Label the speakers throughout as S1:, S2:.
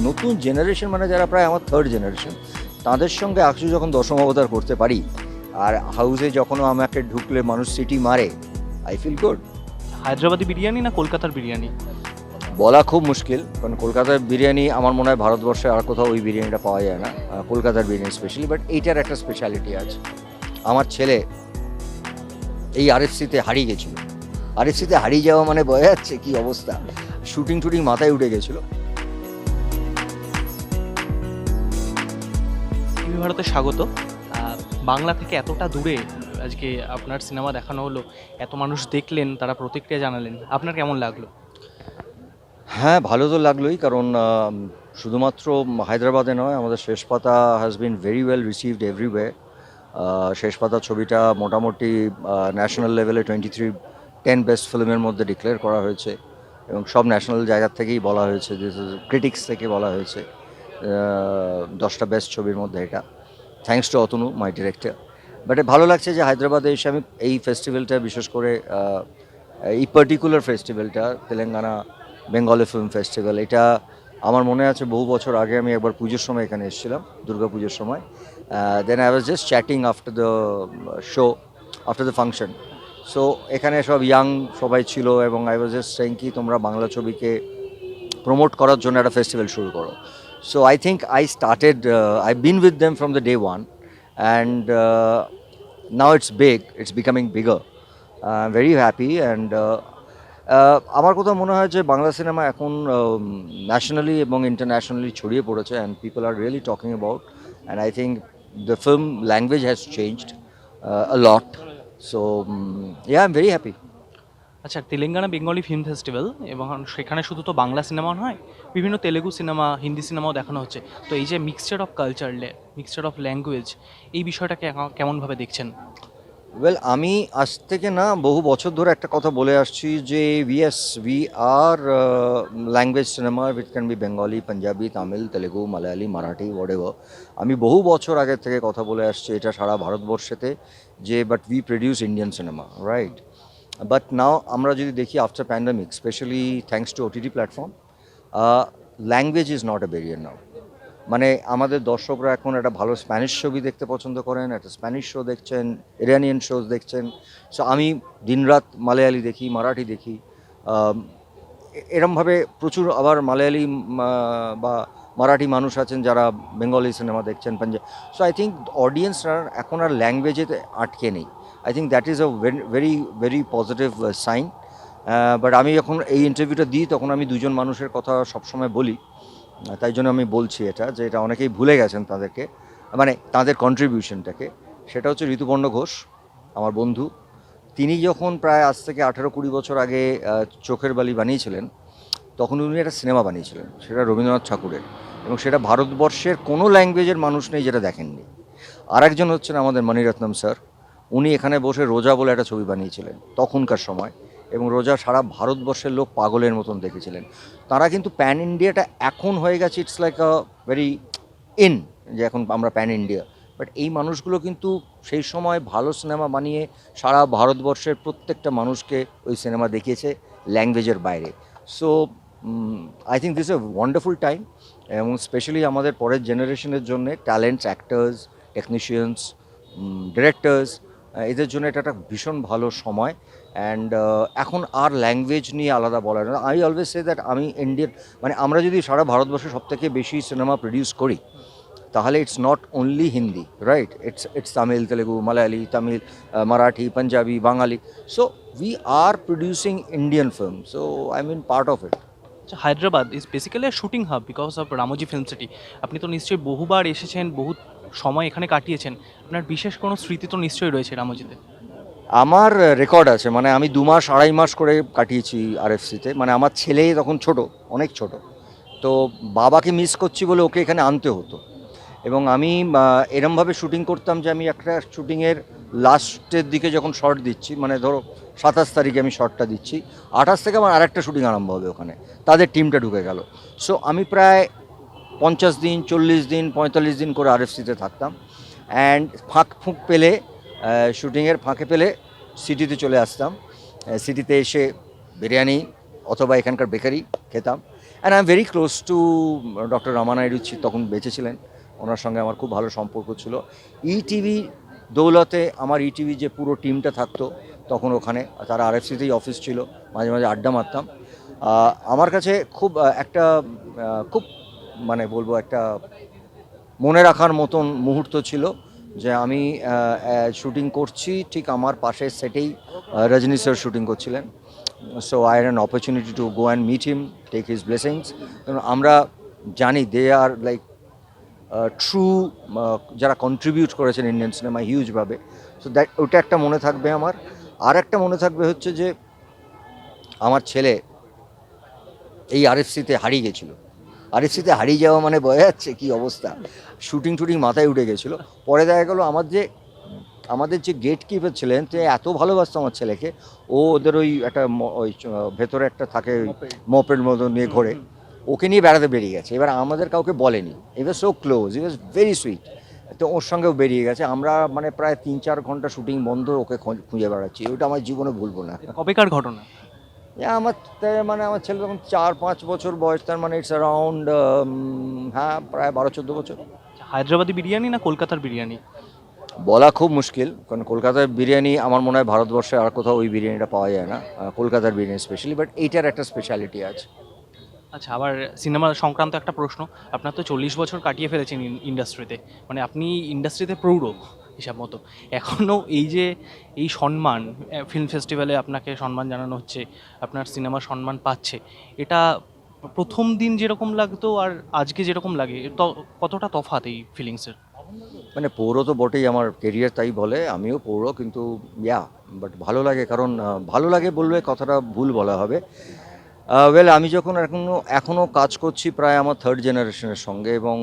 S1: নতুন জেনারেশন মানে যারা প্রায় আমার থার্ড জেনারেশন তাদের সঙ্গে আকশু যখন দশম অবতার করতে পারি আর হাউসে যখনও আমাকে ঢুকলে মানুষ সিটি মারে I feel good
S2: Hyderabadi biryani না কলকাতার বিরিয়ানি?
S1: বলা খুব মুশকিল কারণ কলকাতার বিরিয়ানি আমার মনে হয় ভারতবর্ষে আর কোথাও ওই বিরিয়ানিটা পাওয়া যায় না কলকাতার বিরিয়ানি স্পেশালি বাট এইটার একটা স্পেশালিটি আছে। আমার ছেলে এই আরএফসিতে হারিয়ে গেছিল। আরএফসিতে হারিয়ে যাওয়া মানে বোঝা যাচ্ছে কি অবস্থা। শুটিং টুটিং মাথায় উঠে গেছিল।
S2: ভারতে স্বাগত। বাংলা থেকে এতটা দূরে আজকে আপনার সিনেমা দেখানো হলো, এত মানুষ দেখলেন, তারা প্রতিক্রিয়া জানালেন, আপনার কেমন লাগল?
S1: হ্যাঁ ভালো তো লাগলোই, কারণ শুধুমাত্র হায়দ্রাবাদে নয়, আমাদের শেষ পাতা has been very well received everywhere শেষ পাতা ছবিটা মোটামুটি ন্যাশনাল লেভেলে টোয়েন্টি থ্রি টেন বেস্ট ফিল্মের মধ্যে ডিক্লেয়ার করা হয়েছে এবং সব ন্যাশনাল জায়গা থেকেই বলা হয়েছে ক্রিটিক্স থেকে বলা হয়েছে। দশটা বেস্ট ছবির মধ্যে এটা। Thanks to Atanu my director but ভালো লাগছে যে হায়দ্রাবাদে এসে আমি এই ফেস্টিভ্যালটা বিশেষ করে এই পার্টিকুলার ফেস্টিভ্যালটা তেলেঙ্গানা বেঙ্গলি ফিল্ম ফেস্টিভ্যাল এটা আমার মনে আছে বহু বছর আগে আমি একবার পুজোর সময় এখানে এসেছিলাম, দুর্গা পুজোর সময়। Then I was just chatting after the show after the function so এখানে সব ইয়াং সবাই ছিল এবং আই ওয়াজ জাস্ট সেইং কি, তোমরা বাংলা ছবিকে প্রমোট করার জন্য একটা ফেস্টিভ্যাল শুরু করো। So I think I started I been with them from the day one and now it's big it's becoming bigger very happy and আমার কোথাও মনে হয় যে বাংলা সিনেমা এখন ন্যাশনালি এবং ইন্টারন্যাশনালি ছড়িয়ে পড়েছে and people are really talking about and I think the film language has changed lot so yeah I am very happy
S2: আচ্ছা তেলেঙ্গানা বেঙ্গলি ফিল্ম ফেস্টিভ্যাল এবং সেখানে শুধু তো বাংলা সিনেমা নয়, বিভিন্ন তেলেগু সিনেমা, হিন্দি সিনেমাও দেখানো হচ্ছে। তো এই যে mixture of culture mixture of language এই বিষয়টাকে কেমনভাবে দেখছেন?
S1: ওয়েল আমি আজ থেকে না বহু বছর ধরে একটা কথা বলে আসছি যে yes we are language cinema which can be Bengali Punjabi Tamil Telugu Malayali Marathi what আমি বহু বছর আগে থেকে কথা বলে আসছি এটা সারা ভারতবর্ষেতে, যে but we produce Indian cinema right but now আমরা যদি দেখি after pandemic specially thanks to OTT platform language is not a barrier now মানে আমাদের দর্শকরা এখন একটা ভালো স্প্যানিশ ছবি দেখতে পছন্দ করেন, একটা স্প্যানিশ শো দেখছেন ইরানিয়ান শোজ দেখছেন। সো আমি দিনরাত মালায়ালি দেখি, মারাঠি দেখি। এরমভাবে প্রচুর আবার মালায়ালি বা মারাঠি মানুষ আছেন যারা বেঙ্গলি সিনেমা দেখছেন পাঞ্জাব সো আই থিঙ্ক অডিয়েন্সরা এখন আর ল্যাঙ্গুয়েজেতে আটকে নেই। I think that is a very very positive sign but আমি যখন এই ইন্টারভিউটা দিই, তখন আমি দুজন মানুষের কথা সবসময় বলি। তাই জন্য আমি বলছি এটা, যে এটা অনেকেই ভুলে গেছেন তাদেরকে। মানে তাদের কন্ট্রিবিউশনটাকে সেটা হচ্ছে ঋতুপর্ণ ঘোষ, আমার বন্ধু। তিনি যখন প্রায় আজ থেকে আঠেরো কুড়ি বছর আগে চোখের বালি বানিয়েছিলেন, তখন উনি একটা সিনেমা বানিয়েছিলেন, সেটা রবীন্দ্রনাথ ঠাকুরের। এবং সেটা ভারতবর্ষের কোনো ল্যাঙ্গুয়েজের মানুষ নেই যেটা দেখেননি। আর একজন হচ্ছেন আমাদের মণিরত্নম স্যার। উনি এখানে বসে রোজা বলে একটা ছবি বানিয়েছিলেন তখনকার সময় এবং রোজা সারা ভারতবর্ষের লোক পাগলের মতন দেখেছিলেন। তারা কিন্তু প্যান ইন্ডিয়াটা এখন হয়ে গেছে it's like a very in যে এখন আমরা প্যান ইন্ডিয়া বাট এই মানুষগুলো কিন্তু সেই সময় ভালো সিনেমা বানিয়ে সারা ভারতবর্ষের প্রত্যেকটা মানুষকে ওই সিনেমা দেখিয়েছে ল্যাঙ্গুয়েজের বাইরে। So I think this a wonderful time এবং স্পেশালি আমাদের পরের জেনারেশনের জন্য ট্যালেন্টস অ্যাক্টার্স টেকনিশিয়ানস ডিরেক্টর্স এদের জন্য এটা একটা ভীষণ ভালো সময়। অ্যান্ড এখন আর ল্যাঙ্গুয়েজ নিয়ে আলাদা বলার না। আই অলওয়েজ সে দ্যাট আমি ইন্ডিয়ান মানে আমরা যদি সারা ভারতবর্ষে সব থেকে বেশি সিনেমা প্রডিউস করি, তাহলে it's not only Hindi right it's it's Tamil Telugu Malayali Tamil Marathi Punjabi Bengali so we are producing Indian film so I mean part of it
S2: Hyderabad is basically shooting hub because of Ramoji Film City আপনি তো নিশ্চয়ই বহুবার এসেছেন বহু সময় এখানে কাটিয়েছেন, আপনার বিশেষ কোনো স্মৃতি তো নিশ্চয়ই রয়েছে রামোজিতে?
S1: আমার রেকর্ড আছে মানে আমি দু মাস, আড়াই মাস করে কাটিয়েছি আরএফসিতে মানে আমার ছেলে তখন ছোট, অনেক ছোট। তো বাবাকে মিস করছি বলে ওকে এখানে আনতে হতো। এবং আমি এরমভাবে শুটিং করতাম যে আমি একটা শুটিংয়ের লাস্টের দিকে যখন শর্ট দিচ্ছি মানে ধরো সাতাশ তারিখে আমি শর্টটা দিচ্ছি, আঠাশ থেকে আমার আরেকটা শুটিং আরম্ভ হবে ওখানে। তাদের টিমটা ঢুকে গেল। সো আমি প্রায় পঞ্চাশ দিন, চল্লিশ দিন, পঁয়তাল্লিশ দিন করে আরএফসিতে থাকতাম। অ্যান্ড ফাঁক ফুঁক পেলে শুটিংয়ের ফাঁকে পেলে সিটিতে চলে আসতাম। সিটিতে এসে বিরিয়ানি অথবা এখানকার বেকারি খেতাম। And I am very close to doctor Ramanaidu তখন বেঁচে ছিলেন ওনার সঙ্গে আমার খুব ভালো সম্পর্ক ছিল। ইটিভি দৌলতে আমার ইটিভি যে পুরো টিমটা থাকতো, তখন ওখানে তারা আরএফসিতেই অফিস ছিল। মাঝে মাঝে আড্ডা মারতাম। আমার কাছে খুব একটা খুব মানে বলব একটা মনে রাখার মতন মুহূর্ত ছিল যে আমি শুটিং করছি, ঠিক আমার পাশের সেটেই রজনী স্যার শুটিং করছিলেন। So I had an opportunity to go and meet him take his blessings কারণ আমরা জানি দে আর লাইক ট্রু যারা কন্ট্রিবিউট করেছেন ইন্ডিয়ান সিনেমা হিউজভাবে সো দ্যাট ওটা একটা মনে থাকবে আমার। আর একটা মনে থাকবে হচ্ছে যে, আমার ছেলে এই আরএফসিতে হারিয়ে গেছিল। আরএফসিতে হারিয়ে যাওয়া মানে বয়ে যাচ্ছে কী অবস্থা? শুটিং টুটিং মাথায় উঠে গেছিল। পরে দেখা গেলো আমার যে আমাদের যে গেট কিপার ছিলেন সে এত ভালোবাসতো আমার ছেলেকে ও ওদের ওই একটা ওই ভেতরে একটা থাকে ওই মপের মতো নিয়ে ঘোরে। ওকে নিয়ে বেড়াতে বেরিয়ে গেছে। এবার আমাদের কাউকে বলেনি। এবার so close he was very sweet তো ওর সঙ্গেও বেরিয়ে গেছে। আমরা মানে প্রায় তিন চার ঘণ্টা শুটিং বন্ধ ওকে খুঁজে বেড়াচ্ছি। ওটা আমার জীবনে ভুলবো না।
S2: কবেকার ঘটনা?
S1: আমার মানে আমার ছেলে তখন চার পাঁচ বছর বয়স তার মানে ইটস অ্যারাউন্ড হ্যাঁ প্রায় বারো চোদ্দ বছর।
S2: হায়দ্রাবাদি বিরিয়ানি না কলকাতার বিরিয়ানি?
S1: বলা খুব মুশকিল কারণ কলকাতার বিরিয়ানি আমার মনে হয় ভারতবর্ষে আর কোথাও ওই বিরিয়ানিটা পাওয়া যায় না কলকাতার বিরিয়ানি স্পেশালি বাট এইটার একটা স্পেশালিটি আছে।
S2: আচ্ছা আবার সিনেমা সংক্রান্ত একটা প্রশ্ন আপনার তো চল্লিশ বছর কাটিয়ে ফেলেছেন ইন্ডাস্ট্রিতে মানে আপনি ইন্ডাস্ট্রিতে প্রৌঢ়। হিসাব মতো। এখনও এই যে এই সম্মান ফিল্ম ফেস্টিভ্যালে আপনাকে সম্মান জানানো হচ্ছে, আপনার সিনেমা সম্মান পাচ্ছে, এটা প্রথম দিন যেরকম লাগতো আর আজকে যেরকম লাগে কতটা তফাৎ এই ফিলিংসের
S1: মানে পৌর তো বটেই আমার কেরিয়ার তাই বলে, আমিও পৌর কিন্তু ইয়া বাট ভালো লাগে কারণ ভালো লাগে বললে কথাটা ভুল বলা হবে। ওয়েল আমি যখন এখনও এখনও কাজ করছি প্রায় আমার থার্ড জেনারেশনের সঙ্গে এবং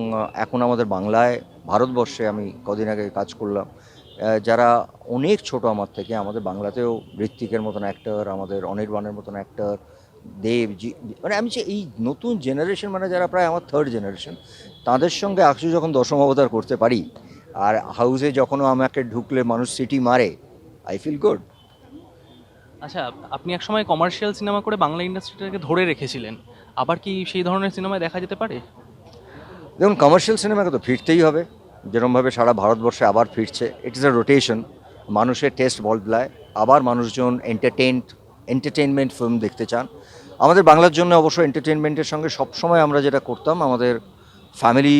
S1: এখন আমাদের বাংলায়, ভারতবর্ষে আমি কদিন আগে কাজ করলাম। যারা অনেক ছোট আমার থেকে, আমাদের বাংলাতেও ঋত্বিকের মতন অ্যাক্টর আমাদের অনির্বাণের মতন অ্যাক্টর দেব, জি মানে আমি যে এই নতুন জেনারেশন মানে যারা প্রায় আমার থার্ড জেনারেশন তাদের সঙ্গে আকশু যখন দশম অবতার করতে পারি, আর হাউসে যখনও আমাকে ঢুকলে মানুষ সিটি মারে আই ফিল গুড
S2: আচ্ছা আপনি একসময় কমার্শিয়াল সিনেমা করে বাংলা ইন্ডাস্ট্রিটাকে ধরে রেখেছিলেন। আবার কি সেই ধরনের সিনেমায় দেখা যেতে পারে?
S1: দেখুন কমার্শিয়াল সিনেমাকে তো ফিরতেই হবে। যেরমভাবে সারা ভারতবর্ষে আবার ফিরছে ইট ইজ আ রোটেশন মানুষের টেস্ট বদলায় আবার মানুষজন এন্টারটেইনড এন্টারটেনমেন্ট ফিল্ম দেখতে চান। আমাদের বাংলার জন্য অবশ্য এন্টারটেনমেন্টের সঙ্গে সবসময় আমরা যেটা করতাম, আমাদের ফ্যামিলি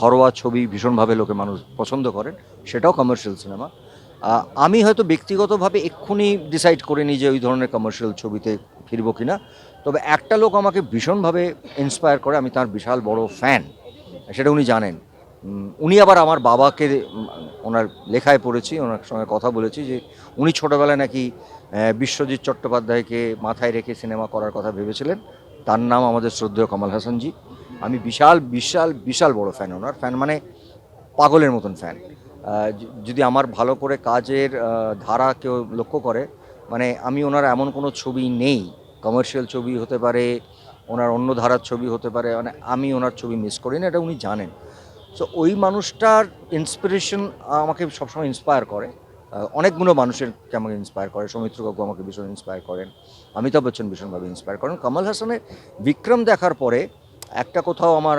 S1: ঘরোয়া ছবি ভীষণভাবে লোকে মানুষ পছন্দ করেন, সেটাও কমার্শিয়াল সিনেমা আমি হয়তো ব্যক্তিগতভাবে এক্ষুনি ডিসাইড করিনি যে ওই ধরনের কমার্শিয়াল ছবিতে ফিরবো কিনা। তবে একটা লোক আমাকে ভীষণভাবে ইন্সপায়ার করে, আমি তার বিশাল বড় ফ্যান সেটা উনি জানেন। উনি আবার আমার বাবাকে ওনার লেখায় পড়েছি, ওনার সঙ্গে কথা বলেছি যে উনি ছোটোবেলায় নাকি বিশ্বজিৎ চট্টোপাধ্যায়কে মাথায় রেখে সিনেমা করার কথা ভেবেছিলেন। তার নাম আমাদের শ্রদ্ধেয় কমল হাসানজি। আমি বিশাল বিশাল বিশাল বড় ফ্যান ওনার। ফ্যান মানে পাগলের মতন ফ্যান যদি আমার ভালো করে কাজের ধারা কেউ লক্ষ্য করে মানে আমি ওনার এমন কোনো ছবি নেই কমার্শিয়াল ছবি হতে পারে, ওনার অন্য ধারার ছবি হতে পারে মানে আমি ওনার ছবি মিস করি না, এটা উনি জানেন। সো ওই মানুষটার ইন্সপিরেশন আমাকে সবসময় ইন্সপায়ার করে। অনেকগুলো মানুষের আমাকে ইন্সপায়ার করে, সৌমিত্র কাকু আমাকে ভীষণ ইন্সপায়ার করেন, অমিতাভ বচ্চন ভীষণভাবে ইন্সপায়ার করেন, কমল হাসানের বিক্রম দেখার পরে একটা কোথাও আমার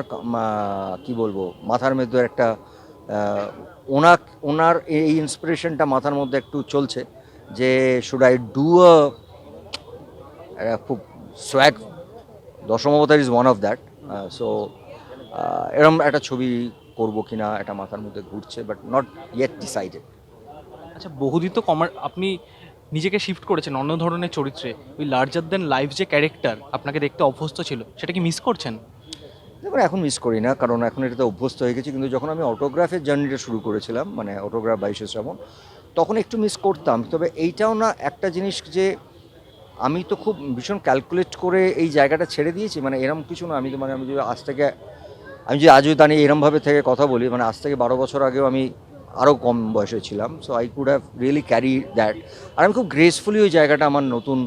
S1: কি বলব, মাথার মধ্যে একটা আহ, ওনার এই ইন্সপিরেশনটা মাথার মধ্যে একটু চলছে যে শুড আই ডু আ খুব swag Dawshom Awbotaar is one of that so এরম একটা ছবি করব কিনা এটা মাথার মধ্যে ঘুরছে বাট নট ইয়েট ডিসাইডেড
S2: আচ্ছা বহুদিন তো কমার আপনি নিজেকে শিফট করেছেন অন্য ধরনের চরিত্রে। ওই লার্জার দেন লাইফ যে ক্যারেক্টার আপনাকে দেখতে অভ্যস্ত ছিল সেটা কি মিস করছেন?
S1: দেখুন এখন মিস করি না, কারণ এখন এটাতে অভ্যস্ত হয়ে গেছি। কিন্তু যখন আমি অটোগ্রাফের জার্নিটা শুরু করেছিলাম মানে অটোগ্রাফ বাইশে শ্রাবণ, তখন একটু মিস করতাম। তবে এইটাও না একটা জিনিস যে, আমি তো খুব ভীষণ ক্যালকুলেট করে এই জায়গাটা ছেড়ে দিয়েছি। মানে এরম কিছু না, আমি তো মানে আমি যদি আজ থেকে, আমি যদি আজও দাঁড়িয়ে এরমভাবে থেকে কথা বলি মানে আজ থেকে বারো বছর আগেও আমি আরও কম বয়সে ছিলাম। So I could have really carry that আর আমি খুব গ্রেসফুলি ওই জায়গাটা আমার নতুন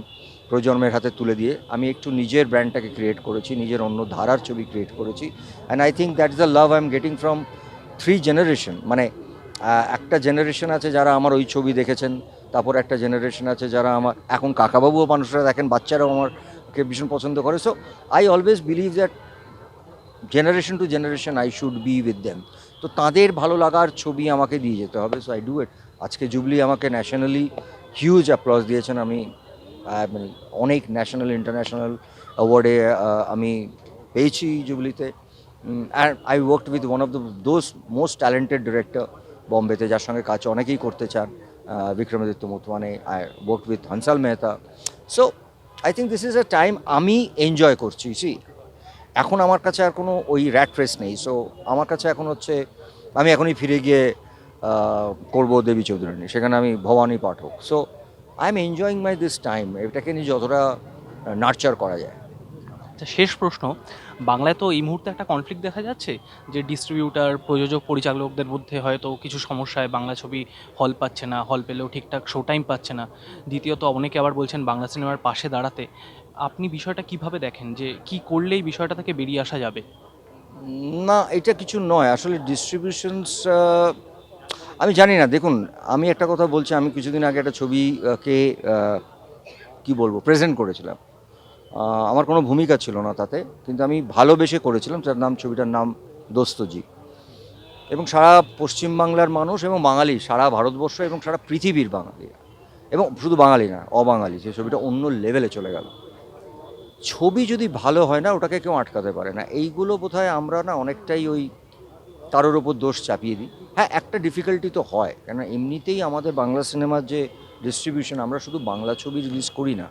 S1: প্রজন্মের হাতে তুলে দিয়ে আমি একটু নিজের ব্র্যান্ডটাকে ক্রিয়েট করেছি, নিজের অন্য ধারার ছবি ক্রিয়েট করেছি। And I think that is the love I am getting from three generation মানে একটা জেনারেশন আছে যারা আমার ওই ছবি দেখেছেন, তারপর একটা জেনারেশন আছে যারা আমার, এখন কাকাবাবুও মানুষরা দেখেন, বাচ্চারাও আমার কে ভীষণ পছন্দ করে। So I always believe that generation to generation I should be with them তো তাদের ভালো লাগার ছবি আমাকে দিয়ে যেতে হবে সো আই ডু ইট আজকে জুবলি আমাকে ন্যাশনালি হিউজ অ্যাপ্লস দিয়েছেন, আমি অনেক ন্যাশনাল ইন্টারন্যাশনাল অ্যাওয়ার্ডে আমি পেয়েছি জুবলিতে। I worked with one of the those most talented director বম্বেতে যার সঙ্গে কাজ অনেকেই করতে চান Vikramaditya Motwane I work with Hansal Mehta so I think this is a time আমি এনজয় করছি সি এখন আমার কাছে আর কোনো ওই র্যাট রেস নেই। সো আমার কাছে এখন হচ্ছে, আমি এখনই ফিরে গিয়ে করব দেবী চৌধুরানী। সেখানে আমি Bhabani Pathak. So I am enjoying my this time এটাকে নিয়ে যতটা নার্চার করা যায়।
S2: আচ্ছা শেষ প্রশ্ন। বাংলায় তো এই মুহূর্তে একটা কনফ্লিক্ট দেখা যাচ্ছে যে ডিস্ট্রিবিউটার প্রযোজক পরিচালকদের মধ্যে হয়তো কিছু সমস্যায় বাংলা ছবি হল পাচ্ছে না হল পেলেও ঠিকঠাক শো টাইম পাচ্ছে না। দ্বিতীয়ত অনেকে আবার বলছেন বাংলা সিনেমার পাশে দাঁড়াতে। আপনি বিষয়টা কীভাবে দেখেন? যে কি করলেই বিষয়টা থেকে বেরিয়ে আসা যাবে?
S1: না এটা কিছু নয়। আসলে ডিস্ট্রিবিউশনস আমি জানি না, দেখুন, আমি একটা কথা বলছি, আমি কিছুদিন আগে একটা ছবিকে কি বলব প্রেজেন্ট করেছিলাম। আমার কোনো ভূমিকা ছিল না তাতে, কিন্তু আমি ভালোবেসে করেছিলাম, তার নাম, ছবিটার নাম দোস্তজি। এবং সারা পশ্চিমবাংলার মানুষ এবং বাঙালি, সারা ভারতবর্ষ এবং সারা পৃথিবীর বাঙালি। এবং শুধু বাঙালি না, অবাঙালি সে ছবিটা অন্য লেভেলে চলে গেল। ছবি যদি ভালো হয় না, ওটাকে কেউ আটকাতে পারে না। এইগুলো বোধহয় আমরা না অনেকটাই ওই কারোর ওপর দোষ চাপিয়ে দিই। হ্যাঁ একটা ডিফিকাল্টি তো হয় কেন এমনিতেই আমাদের বাংলা সিনেমার যে ডিস্ট্রিবিউশন আমরা শুধু বাংলা ছবি রিলিজ করি না,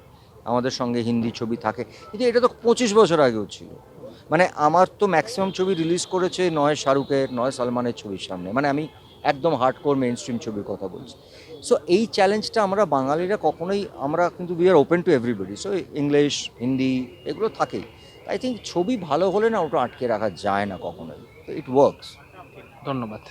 S1: আমাদের সঙ্গে হিন্দি ছবি থাকে। কিন্তু এটা তো পঁচিশ বছর আগেও ছিল। মানে আমার তো ম্যাক্সিমাম ছবি রিলিজ করেছে নয় শাহরুখের, নয় সালমানের ছবির সামনে। মানে আমি একদম হার্ডকোর মেন স্ট্রিম ছবির কথা বলছি। সো এই চ্যালেঞ্জটা আমরা বাঙালিরা কখনোই, আমরা কিন্তু we are open to everybody so English Hindi এগুলো থাকেই। আই থিঙ্ক ছবি ভালো হলে না ওটা আটকে রাখা যায় না কখনোই। ইট ওয়ার্কস
S2: ধন্যবাদ।